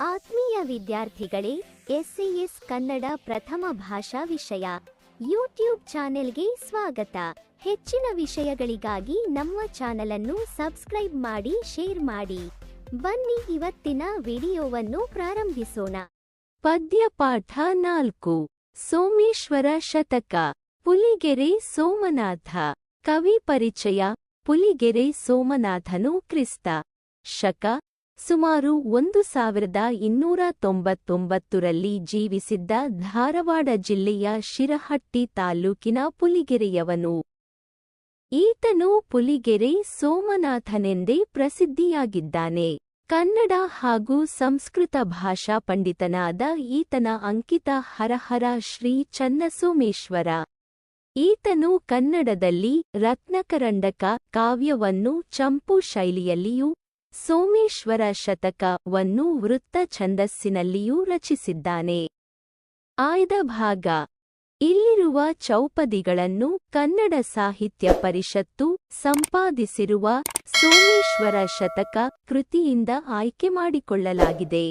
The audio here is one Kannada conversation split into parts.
ಆತ್ಮೀಯ ವಿದ್ಯಾರ್ಥಿಗಳೇ, ಎಸ್ಸಿಎಸ್ ಕನ್ನಡ ಪ್ರಥಮ ಭಾಷಾ ವಿಷಯ. ಯೂಟ್ಯೂಬ್ ಚಾನೆಲ್ಗೆ ಸ್ವಾಗತ. ಹೆಚ್ಚಿನ ವಿಷಯಗಳಿಗಾಗಿ ನಮ್ಮ ಚಾನೆಲ್ ಅನ್ನು ಸಬ್ಸ್ಕ್ರೈಬ್ ಮಾಡಿ, ಶೇರ್ ಮಾಡಿ. ಬನ್ನಿ ಇವತ್ತಿನ ವಿಡಿಯೋವನ್ನು ಪ್ರಾರಂಭಿಸೋಣ. ಪದ್ಯಪಾಠ ನಾಲ್ಕು. ಸೋಮೇಶ್ವರ ಶತಕ. ಪುಲಿಗೆರೆ ಸೋಮನಾಥ. ಕವಿ ಪರಿಚಯ. ಪುಲಿಗೆರೆ ಸೋಮನಾಥನು ಕ್ರಿಸ್ತ. ಶಕ. ಸುಮಾರು ಒಂದು ಸಾವಿರದ ಇನ್ನೂರ ತೊಂಬತ್ತೊಂಬತ್ತರಲ್ಲಿ ಜೀವಿಸಿದ್ದ ಧಾರವಾಡ ಜಿಲ್ಲೆಯ ಶಿರಹಟ್ಟಿ ತಾಲ್ಲೂಕಿನ ಪುಲಿಗೆರೆಯವನು. ಈತನು ಪುಲಿಗೆರೆ ಸೋಮನಾಥನೆಂದೇ ಪ್ರಸಿದ್ಧಿಯಾಗಿದ್ದಾನೆ. ಕನ್ನಡ ಹಾಗೂ ಸಂಸ್ಕೃತ ಭಾಷಾ ಪಂಡಿತನಾದ ಈತನ ಅಂಕಿತ ಹರಹರ ಶ್ರೀ ಚನ್ನಸೋಮೇಶ್ವರ. ಈತನು ಕನ್ನಡದಲ್ಲಿ ರತ್ನಕರಂಡಕ ಕಾವ್ಯವನ್ನು ಚಂಪು ಶೈಲಿಯಲ್ಲಿಯೂ ಸೋಮೇಶ್ವರ ಶತಕವನ್ನು ವೃತ್ತ ಛಂದಸ್ಸಿನಲ್ಲಿಯೂ ರಚಿಸಿದ್ದಾನೆ. ಆಯ್ದ ಭಾಗ. ಇಲ್ಲಿರುವ ಚೌಪದಿಗಳನ್ನು ಕನ್ನಡ ಸಾಹಿತ್ಯ ಪರಿಷತ್ತು ಸಂಪಾದಿಸಿರುವ ಸೋಮೇಶ್ವರ ಶತಕ ಕೃತಿಯಿಂದ ಆಯ್ಕೆ ಮಾಡಿಕೊಳ್ಳಲಾಗಿದೆ.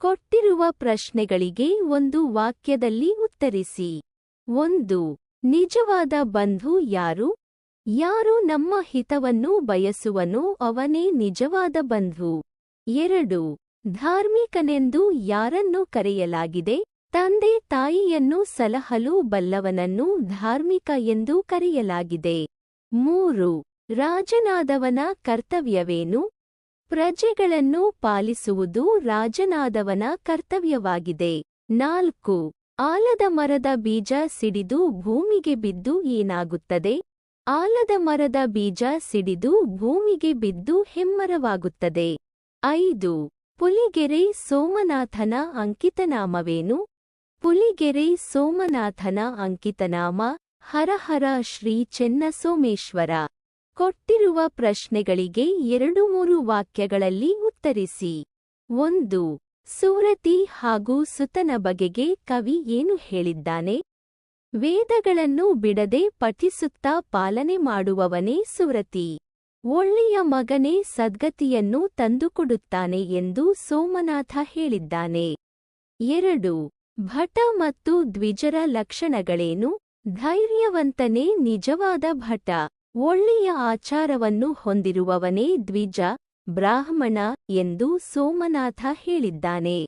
ಕೊಟ್ಟಿರುವ ಪ್ರಶ್ನೆಗಳಿಗೆ ಒಂದು ವಾಕ್ಯದಲ್ಲಿ ಉತ್ತರಿಸಿ. ಒಂದು. ನಿಜವಾದ ಬಂಧು ಯಾರು? ಯಾರು ನಮ್ಮ ಹಿತವನ್ನು ಬಯಸುವನೋ ಅವನೇ ನಿಜವಾದ ಬಂಧು. ಎರಡು, ಧಾರ್ಮಿಕನೆಂದು ಯಾರನ್ನು ಕರೆಯಲಾಗಿದೆ? ತಂದೆ ತಾಯಿಯನ್ನು ಸಲಹಲು ಬಲ್ಲವನನ್ನು ಧಾರ್ಮಿಕ ಎಂದು ಕರೆಯಲಾಗಿದೆ. ಮೂರು, ರಾಜನಾದವನ ಕರ್ತವ್ಯವೇನು? ಪ್ರಜೆಗಳನ್ನು ಪಾಲಿಸುವುದು ರಾಜನಾದವನ ಕರ್ತವ್ಯವಾಗಿದೆ. ನಾಲ್ಕು, ಆಲದ ಮರದ ಬೀಜ ಸಿಡಿದು ಭೂಮಿಗೆ ಬಿದ್ದು ಏನಾಗುತ್ತದೆ? ಆಲದ ಮರದ ಬೀಜ ಸಿಡಿದು ಭೂಮಿಗೆ ಬಿದ್ದು ಹೆಮ್ಮರವಾಗುತ್ತದೆ. ಐದು. ಪುಲಿಗೆರೆ ಸೋಮನಾಥನ ಅಂಕಿತನಾಮವೇನು? ಪುಲಿಗೆರೆ ಸೋಮನಾಥನ ಅಂಕಿತನಾಮ ಹರಹರ ಶ್ರೀ ಚೆನ್ನಸೋಮೇಶ್ವರ. ಕೊಟ್ಟಿರುವ ಪ್ರಶ್ನೆಗಳಿಗೆ ಎರಡು ಮೂರು ವಾಕ್ಯಗಳಲ್ಲಿ ಉತ್ತರಿಸಿ. ಒಂದು. ಸೂರತಿ ಹಾಗೂ ಸುತನ ಬಗೆಗೆ ಕವಿ ಏನು ಹೇಳಿದ್ದಾನೆ? ವೇದಗಳನ್ನು ಬಿಡದೆ ಪಠಿಸುತ್ತಾ ಪಾಲನೆ ಮಾಡುವವನೇ ಸುರತಿ ಒಳ್ಳೆಯ ಮಗನೇ ಸದ್ಗತಿಯನ್ನು ತಂದುಕೊಡುತ್ತಾನೆ ಎಂದು ಸೋಮನಾಥ ಹೇಳಿದ್ದಾನೆ. ಎರಡು, ಭಟ ಮತ್ತು ದ್ವಿಜರ ಲಕ್ಷಣಗಳೇನು? ಧೈರ್ಯವಂತನೇ ನಿಜವಾದ ಭಟ. ಒಳ್ಳೆಯ ಆಚಾರವನ್ನು ಹೊಂದಿರುವವನೇ ದ್ವಿಜ, ಬ್ರಾಹ್ಮಣ ಎಂದು ಸೋಮನಾಥ ಹೇಳಿದ್ದಾನೆ.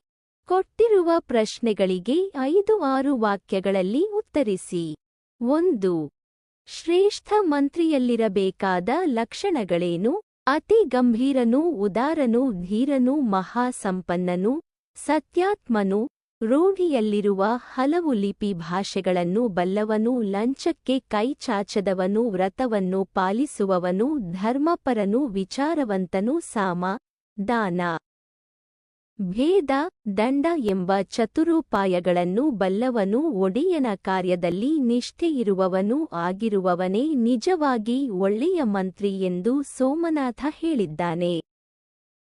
ಕೊಟ್ಟಿರುವ ಪ್ರಶ್ನೆಗಳಿಗೆ ಐದು ಆರು ವಾಕ್ಯಗಳಲ್ಲಿ ಉತ್ತರಿಸಿ. ಒಂದು. ಶ್ರೇಷ್ಠ ಮಂತ್ರಿಯಲ್ಲಿರಬೇಕಾದ ಲಕ್ಷಣಗಳೇನು? ಅತಿ ಗಂಭೀರನು, ಉದಾರನು, ಧೀರನು, ಮಹಾಸಂಪನ್ನನು, ಸತ್ಯಾತ್ಮನು, ರೂಢಿಯಲ್ಲಿರುವ ಹಲವು ಲಿಪಿ ಭಾಷೆಗಳನ್ನು ಬಲ್ಲವನು, ಲಂಚಕ್ಕೆ ಕೈಚಾಚದವನು ವ್ರತವನ್ನು ಪಾಲಿಸುವವನು, ಧರ್ಮಪರನು, ವಿಚಾರವಂತನು, ಸಾಮ, ದಾನ. ಭೇದ, ದಂಡ ಎಂಬ ಚತುರೂಪಾಯಗಳನ್ನು ಬಲ್ಲವನು ಒಡೆಯನ ಕಾರ್ಯದಲ್ಲಿ ನಿಷ್ಠೆಯಿರುವವನೂ ಆಗಿರುವವನೇ ನಿಜವಾಗಿ ಒಳ್ಳೆಯ ಮಂತ್ರಿ ಎಂದು ಸೋಮನಾಥ ಹೇಳಿದ್ದಾನೆ.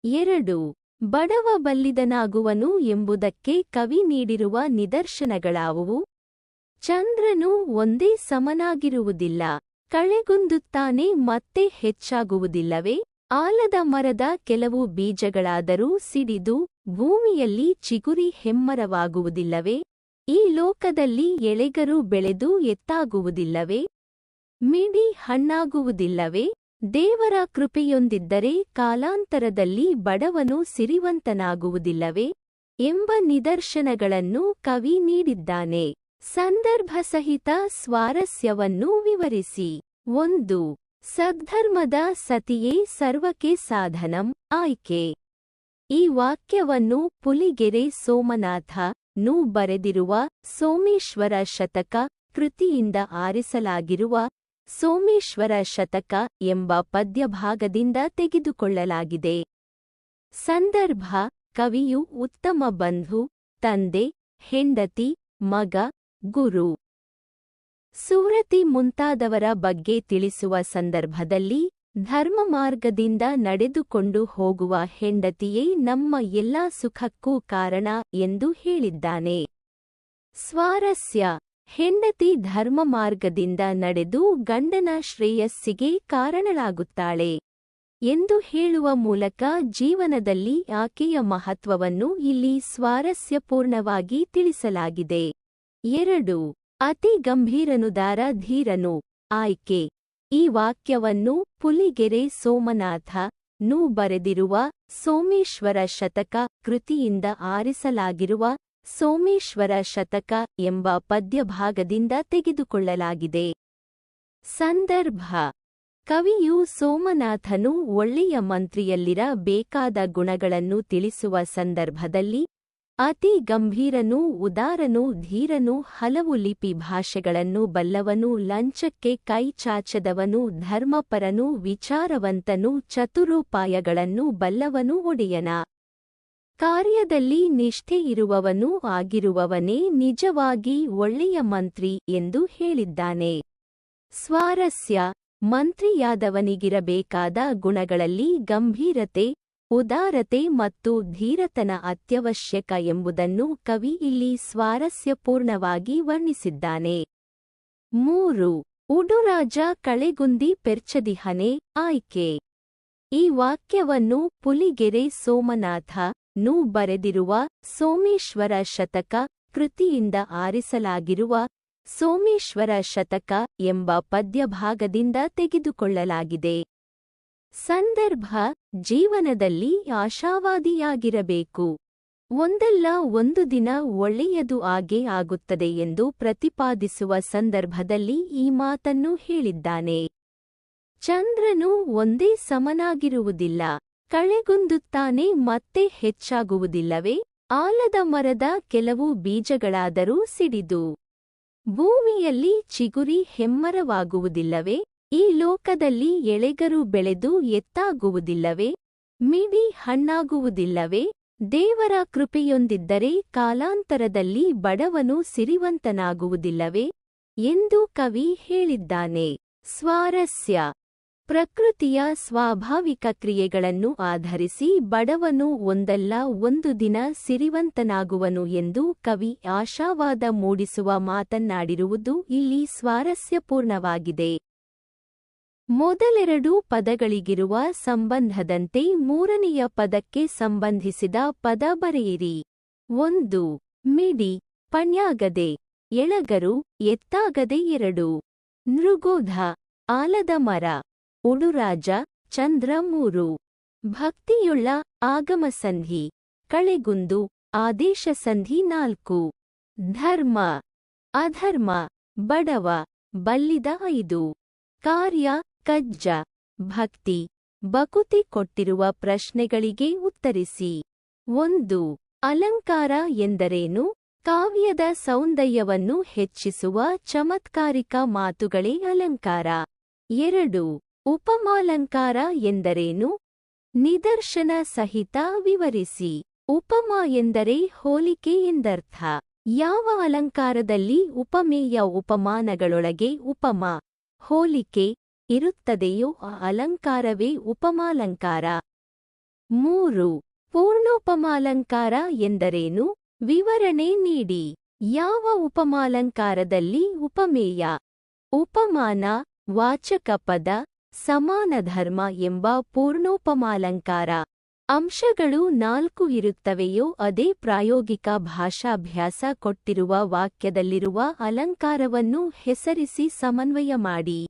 ಎರಡು, ಬಡವ ಬಲ್ಲಿದನಾಗುವನು ಎಂಬುದಕ್ಕೆ ಕವಿ ನೀಡಿರುವ ನಿದರ್ಶನಗಳಾವುವು? ಚಂದ್ರನು ಒಂದೇ ಸಮನಾಗಿರುವುದಿಲ್ಲ, ಕಳೆಗುಂದುತ್ತಾನೆ ಮತ್ತೆ ಹೆಚ್ಚಾಗುವುದಿಲ್ಲವೇ? ಆಲದ ಮರದ ಕೆಲವು ಬೀಜಗಳಾದರೂ ಸಿಡಿದು ಭೂಮಿಯಲ್ಲಿ ಚಿಗುರಿ ಹೆಮ್ಮರವಾಗುವುದಿಲ್ಲವೇ? ಈ ಲೋಕದಲ್ಲಿ ಎಳೆಗರು ಬೆಳೆದು ಎತ್ತಾಗುವುದಿಲ್ಲವೇ? ಮಿಡಿ ಹಣ್ಣಾಗುವುದಿಲ್ಲವೇ? ದೇವರ ಕೃಪೆಯೊಂದಿದ್ದರೆ ಕಾಲಾಂತರದಲ್ಲಿ ಬಡವನು ಸಿರಿವಂತನಾಗುವುದಿಲ್ಲವೇ? ಎಂಬ ನಿದರ್ಶನಗಳನ್ನು ಕವಿ ನೀಡಿದ್ದಾನೆ. ಸಂದರ್ಭಸಹಿತ ಸ್ವಾರಸ್ಯವನ್ನು ವಿವರಿಸಿ. ಒಂದು, ಸದ್ಧರ್ಮದ ಸತಿಯೇ ಸರ್ವಕ್ಕೆ ಸಾಧನಂ, ಆಯ್ಕೆ. ಈ ವಾಕ್ಯವನ್ನು ಪುಲಿಗೆರೆ ಸೋಮನಾಥ, ನೂ ಬರೆದಿರುವ ಸೋಮೇಶ್ವರ ಶತಕ ಕೃತಿಯಿಂದ ಆರಿಸಲಾಗಿರುವ ಸೋಮೇಶ್ವರ ಶತಕ ಎಂಬ ಪದ್ಯಭಾಗದಿಂದ ತೆಗೆದುಕೊಳ್ಳಲಾಗಿದೆ. ಸಂದರ್ಭ, ಕವಿಯು ಉತ್ತಮ ಬಂಧು, ತಂದೆ, ಹೆಂಡತಿ, ಮಗ, ಗುರು. ಸೂರತಿ ಮುಂತಾದವರ ಬಗ್ಗೆ ತಿಳಿಸುವ ಸಂದರ್ಭದಲ್ಲಿ ಧರ್ಮ ಮಾರ್ಗದಿಂದ ನಡೆದುಕೊಂಡು ಹೋಗುವ ಹೆಂಡತಿಯೇ ನಮ್ಮ ಎಲ್ಲಾ ಸುಖಕ್ಕೂ ಕಾರಣ ಎಂದು ಹೇಳಿದ್ದಾನೆ. ಸ್ವಾರಸ್ಯ. ಹೆಂಡತಿ ಧರ್ಮ ಮಾರ್ಗದಿಂದ ನಡೆದು ಗಂಡನ ಶ್ರೇಯಸ್ಸಿಗೆ ಕಾರಣಳಾಗುತ್ತಾಳೆ ಎಂದು ಹೇಳುವ ಮೂಲಕ ಜೀವನದಲ್ಲಿ ಆಕೆಯ ಮಹತ್ವವನ್ನು ಇಲ್ಲಿ ಸ್ವಾರಸ್ಯಪೂರ್ಣವಾಗಿ ತಿಳಿಸಲಾಗಿದೆ. ಎರಡು. ಅತಿ ಗಂಭೀರನುದಾರ ಧೀರನು. ಆಯ್ಕೆ. ಈ ವಾಕ್ಯವನ್ನು ಪುಲಿಗೆರೆ ಸೋಮನಾಥ ನೂ ಬರೆದಿರುವ ಸೋಮೇಶ್ವರ ಶತಕ ಕೃತಿಯಿಂದ ಆರಿಸಲಾಗಿರುವ ಸೋಮೇಶ್ವರ ಶತಕ ಎಂಬ ಪದ್ಯಭಾಗದಿಂದ ತೆಗೆದುಕೊಳ್ಳಲಾಗಿದೆ. ಸಂದರ್ಭ. ಕವಿಯು ಸೋಮನಾಥನು ಒಳ್ಳೆಯ ಮಂತ್ರಿಯಲ್ಲಿರ ಬೇಕಾದ ಗುಣಗಳನ್ನು ತಿಳಿಸುವ ಸಂದರ್ಭದಲ್ಲಿ ಅತಿ ಗಂಭೀರನೂ ಉದಾರನೂ ಧೀರನೂ ಹಲವು ಲಿಪಿ ಭಾಷೆಗಳನ್ನು ಬಲ್ಲವನೂ ಲಂಚಕ್ಕೆ ಕೈ ಚಾಚದವನೂ ಧರ್ಮಪರನೂ ವಿಚಾರವಂತನೂ ಚತುರೋಪಾಯಗಳನ್ನು ಬಲ್ಲವನೂ ಒಡೆಯನ. ಕಾರ್ಯದಲ್ಲಿ ನಿಷ್ಠೆಯಿರುವವನೂ ಆಗಿರುವವನೇ ನಿಜವಾಗಿ ಒಳ್ಳೆಯ ಮಂತ್ರಿ ಎಂದು ಹೇಳಿದ್ದಾನೆ. ಸ್ವಾರಸ್ಯ, ಮಂತ್ರಿಯಾದವನಿಗಿರಬೇಕಾದ ಗುಣಗಳಲ್ಲಿ ಗಂಭೀರತೆ ಉದಾರತೆ ಮತ್ತು ಧೀರತನ ಅತ್ಯವಶ್ಯಕ ಎಂಬುದನ್ನು ಕವಿ ಇಲ್ಲಿ ಸ್ವಾರಸ್ಯಪೂರ್ಣವಾಗಿ ವರ್ಣಿಸಿದ್ದಾನೆ. ಮೂರು, ಉಡುರಾಜ ಕಳೆಗುಂದಿ ಪೆರ್ಚದಿಹನೆ, ಆಯ್ಕೆ. ಈ ವಾಕ್ಯವನ್ನು ಪುಲಿಗೆರೆ ಸೋಮನಾಥ, ನೂ ಬರೆದಿರುವ ಸೋಮೇಶ್ವರ ಶತಕ ಕೃತಿಯಿಂದ ಆರಿಸಲಾಗಿರುವ ಸೋಮೇಶ್ವರ ಶತಕ ಎಂಬ ಪದ್ಯಭಾಗದಿಂದ ತೆಗೆದುಕೊಳ್ಳಲಾಗಿದೆ. ಸಂದರ್ಭ ಜೀವನದಲ್ಲಿ ಆಶಾವಾದಿಯಾಗಿರಬೇಕು. ಒಂದಲ್ಲ ಒಂದು ದಿನ ಒಳ್ಳೆಯದು ಆಗೇ ಆಗುತ್ತದೆ ಎಂದು ಪ್ರತಿಪಾದಿಸುವ ಸಂದರ್ಭದಲ್ಲಿ ಈ ಮಾತನ್ನು ಹೇಳಿದ್ದಾನೆ. ಚಂದ್ರನು ಒಂದೇ ಸಮನಾಗಿರುವುದಿಲ್ಲ. ಕಳೆಗುಂದುತ್ತಾನೆ ಮತ್ತೆ ಹೆಚ್ಚಾಗುವುದಿಲ್ಲವೇ? ಆಲದ ಮರದ ಕೆಲವು ಬೀಜಗಳಾದರೂ ಸಿಡಿದು ಭೂಮಿಯಲ್ಲಿ ಚಿಗುರಿ ಹೆಮ್ಮರವಾಗುವುದಿಲ್ಲವೇ? ಈ ಲೋಕದಲ್ಲಿ ಎಳೆಗರು ಬೆಳೆದು ಎತ್ತಾಗುವುದಿಲ್ಲವೇ? ಮಿಡಿ ಹಣ್ಣಾಗುವುದಿಲ್ಲವೇ? ದೇವರ ಕೃಪೆಯೊಂದಿದ್ದರೆ ಕಾಲಾಂತರದಲ್ಲಿ ಬಡವನು ಸಿರಿವಂತನಾಗುವುದಿಲ್ಲವೇ? ಎಂದು ಕವಿ ಹೇಳಿದ್ದಾನೆ. ಸ್ವಾರಸ್ಯ. ಪ್ರಕೃತಿಯ ಸ್ವಾಭಾವಿಕ ಕ್ರಿಯೆಗಳನ್ನು ಆಧರಿಸಿ ಬಡವನು ಒಂದಲ್ಲ, ಒಂದು ದಿನ ಸಿರಿವಂತನಾಗುವನು ಎಂದು ಕವಿ ಆಶಾವಾದ ಮೂಡಿಸುವ ಮಾತನ್ನಾಡಿರುವುದು ಇಲ್ಲಿ ಸ್ವಾರಸ್ಯಪೂರ್ಣವಾಗಿದೆ. ಮೊದಲೆರಡು ಪದಗಳಿಗಿರುವ ಸಂಬಂಧದಂತೆ ಮೂರನೆಯ ಪದಕ್ಕೆ ಸಂಬಂಧಿಸಿದ ಪದ ಬರೆಯಿರಿ. ಒಂದು, ಮಿಡಿ, ಪಣ್ಯಾಗದೆ, ಎಳಗರು, ಎತ್ತಾಗದೆ ಎರಡು. ನೃಗೋಧ, ಆಲದ ಮರ. ಉಡುರಾಜ, ಚಂದ್ರ ಮೂರು. ಭಕ್ತಿಯುಳ್ಳ ಆಗಮಸಂಧಿ ಕಳೆಗುಂದು, ಆದೇಶ ಸಂಧಿ ನಾಲ್ಕು. ಧರ್ಮ, ಅಧರ್ಮ, ಬಡವ, ಬಲ್ಲಿದ ಐದು. ಕಾರ್ಯ ಕಜ್ಜ, ಭಕ್ತಿ ಬಕುತಿ ಕೊಟ್ಟಿರುವ ಪ್ರಶ್ನೆಗಳಿಗೆ ಉತ್ತರಿಸಿ. ಒಂದು, ಅಲಂಕಾರ ಎಂದರೇನು? ಕಾವ್ಯದ ಸೌಂದರ್ಯವನ್ನು ಹೆಚ್ಚಿಸುವ ಚಮತ್ಕಾರಿಕ ಮಾತುಗಳೇ ಅಲಂಕಾರ. ಎರಡು, ಉಪಮಾಲಂಕಾರ ಎಂದರೇನು? ನಿದರ್ಶನ ಸಹಿತ ವಿವರಿಸಿ. ಉಪಮ ಎಂದರೆ ಹೋಲಿಕೆ ಎಂದರ್ಥ. ಯಾವ ಅಲಂಕಾರದಲ್ಲಿ ಉಪಮೇಯ ಉಪಮಾನಗಳೊಳಗೆ ಉಪಮ? ಹೋಲಿಕೆ ಇರುತ್ತದೆಯೋ ಆ ಅಲಂಕಾರವೇ ಉಪಮಾಲಂಕಾರ. ಮೂರು, ಪೂರ್ಣೋಪಮಾಲಂಕಾರ ಎಂದರೇನು? ವಿವರಣೆ ನೀಡಿ. ಯಾವ ಉಪಮಾಲಂಕಾರದಲ್ಲಿ ಉಪಮೇಯ? ಉಪಮಾನ, ವಾಚಕ ಪದ, ಸಮಾನ ಧರ್ಮ ಎಂಬ ಪೂರ್ಣೋಪಮಾಲಂಕಾರ. ಅಂಶಗಳು ನಾಲ್ಕು ಇರುತ್ತವೆಯೋ ಅದೇ ಪ್ರಾಯೋಗಿಕ ಭಾಷಾಭ್ಯಾಸ ಕೊಟ್ಟಿರುವ ವಾಕ್ಯದಲ್ಲಿರುವ ಅಲಂಕಾರವನ್ನು ಹೆಸರಿಸಿ ಸಮನ್ವಯ ಮಾಡಿ.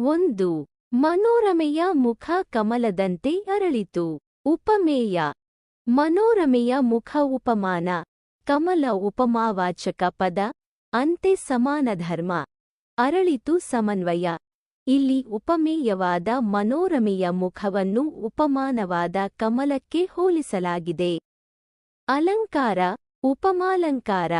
ಒಂದು, ಮನೋರಮೆಯ ಮುಖ ಕಮಲದಂತೆ ಅರಳಿತು. ಉಪಮೇಯ, ಮನೋರಮೆಯ ಮುಖ ಉಪಮಾನ, ಕಮಲ ಉಪಮಾವಾಚಕ ಪದ, ಅಂತೆ ಸಮಾನ ಧರ್ಮ, ಅರಳಿತು ಸಮನ್ವಯ. ಇಲ್ಲಿ ಉಪಮೇಯವಾದ ಮನೋರಮೆಯ ಮುಖವನ್ನು ಉಪಮಾನವಾದ ಕಮಲಕ್ಕೆ ಹೋಲಿಸಲಾಗಿದೆ. ಅಲಂಕಾರ, ಉಪಮಾಲಂಕಾರ.